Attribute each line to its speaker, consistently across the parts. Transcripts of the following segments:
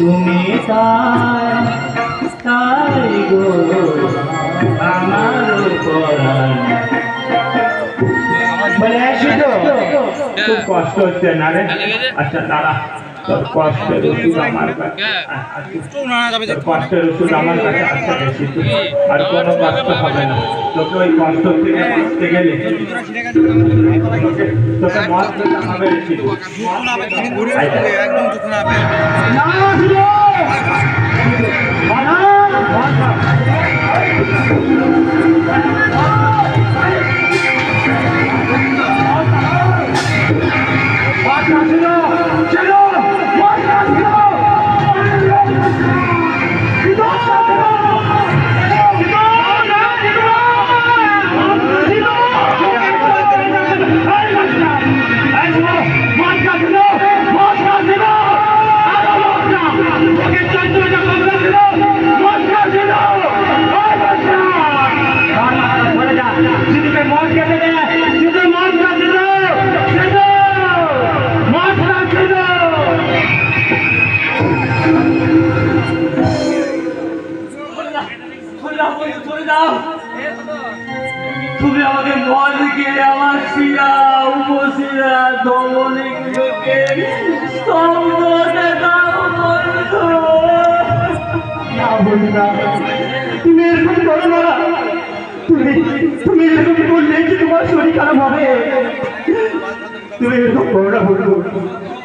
Speaker 1: তুমি তাই গো তো খুব কষ্ট হচ্ছে না রে? আচ্ছা দাঁড়া। তোর কষ্টের ওষুধ আমার কাছে কষ্টের ওষুধ আমার কাছে আছে বেশি। আর কোনো কষ্ট হবে না। তোকে ওই কষ্ট থেকে বাঁচতে গেলে তোকে মদ হবে Thank you.
Speaker 2: তুমি আমাকে মদ খেয়ে আমার শিরা উপশিরা
Speaker 1: বন্ধুরা তুমি এরকম করো না। তুমি তুমি এরকম করলে কি তোমার শরীর খারাপ হবে? তুমি এরকম করো না বন্ধু।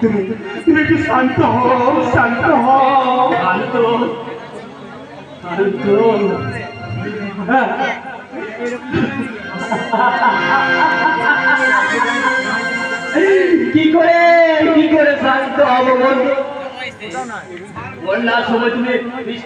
Speaker 1: তুমি তুমি একটু শান্ত হও, শান্ত হও
Speaker 2: শান্ত শান্ত
Speaker 1: হ্যাঁ
Speaker 2: কি করে কি করে শান্ত হব বন্যার সময় তুমি